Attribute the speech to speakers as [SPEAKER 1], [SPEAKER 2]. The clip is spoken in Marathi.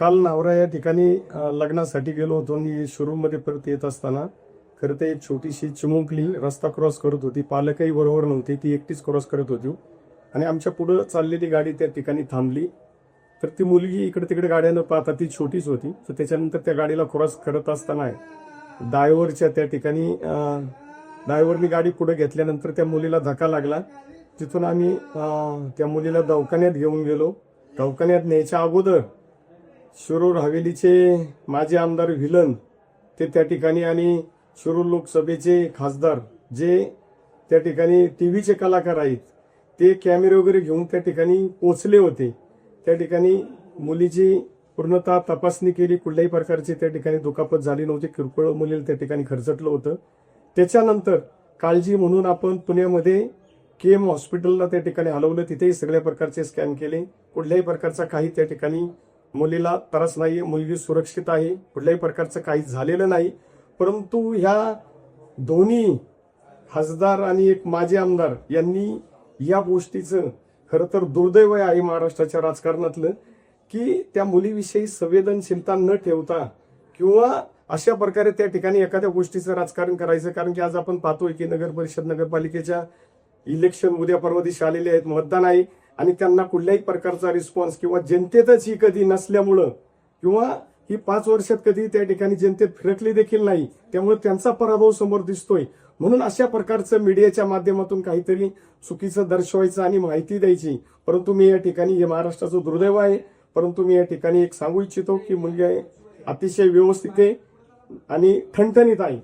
[SPEAKER 1] काल नावरा या ठिकाणी लग्नासाठी गेलो होतो आणि शोरूममध्ये परत येत असताना खरं तर एक छोटीशी चिमुकली रस्ता क्रॉस करत होती. पालकही बरोबर नव्हती ती एकटीच क्रॉस करत होती. आणि आमच्या पुढं चाललेली गाडी त्या ठिकाणी थांबली. तर ती मुलगी इकडे तिकडे गाड्या न पाहता ती छोटीच होती. तर त्याच्यानंतर त्या गाडीला क्रॉस करत असताना डायव्हरच्या त्या ठिकाणी डायव्हरनी गाडी पुढे घेतल्यानंतर त्या मुलीला धक्का लागला. तिथून आम्ही त्या मुलीला दवाखान्यात घेऊन गेलो. दवाखान्यात न्यायच्या अगोदर शिरूर हवेलीचे माजी आमदार व्हिलन ते त्या ठिकाणी आणि शिरूर लोकसभेचे खासदार जे त्या ठिकाणी टी व्हीचे कलाकार आहेत ते कॅमेरे वगैरे घेऊन त्या ठिकाणी पोचले होते. त्या ठिकाणी मुलीची पूर्णतः तपासणी केली कुठल्याही प्रकारची त्या ठिकाणी दुखापत झाली नव्हती किरकोळ मुलीला त्या ठिकाणी खर्चटलं होतं. त्याच्यानंतर काळजी म्हणून आपण पुण्यामध्ये के एम हॉस्पिटलला त्या ठिकाणी हलवलं तिथेही सगळ्या प्रकारचे स्कॅन केले कुठल्याही प्रकारचा काही त्या ठिकाणी मुलीला त्रास नाही मुलगी सुरक्षित आहे कुठल्याही प्रकारचं काही झालेलं नाही. परंतु ह्या दोन्ही खासदार आणि एक माजी आमदार यांनी या गोष्टीचं खरं तर दुर्दैव आहे महाराष्ट्राच्या राजकारणातलं की त्या मुलीविषयी संवेदनशीलता न ठेवता किंवा अशा प्रकारे त्या ठिकाणी एखाद्या गोष्टीचं राजकारण करायचं. कारण की आज आपण पाहतोय की नगर परिषद नगरपालिकेच्या इलेक्शन उद्या परवा दिवशी आलेले आहेत मतदान आहे. आणि त्यांना कुठल्याही प्रकारचा रिस्पॉन्स किंवा जनतेतच ही कधी नसल्यामुळं किंवा ही पाच वर्षात कधी त्या ठिकाणी जनतेत फिरकली देखील नाही त्यामुळे त्यांचा पराभव समोर दिसतोय. म्हणून अशा प्रकारचं मीडियाच्या माध्यमातून काहीतरी चुकीचं दर्शवायचं आणि माहिती द्यायची. परंतु मी या ठिकाणी हे महाराष्ट्राचं दुर्दैव आहे. परंतु मी या ठिकाणी एक सांगू इच्छितो की मुलगी अतिशय व्यवस्थित आहे आणि ठणठणीत आहे.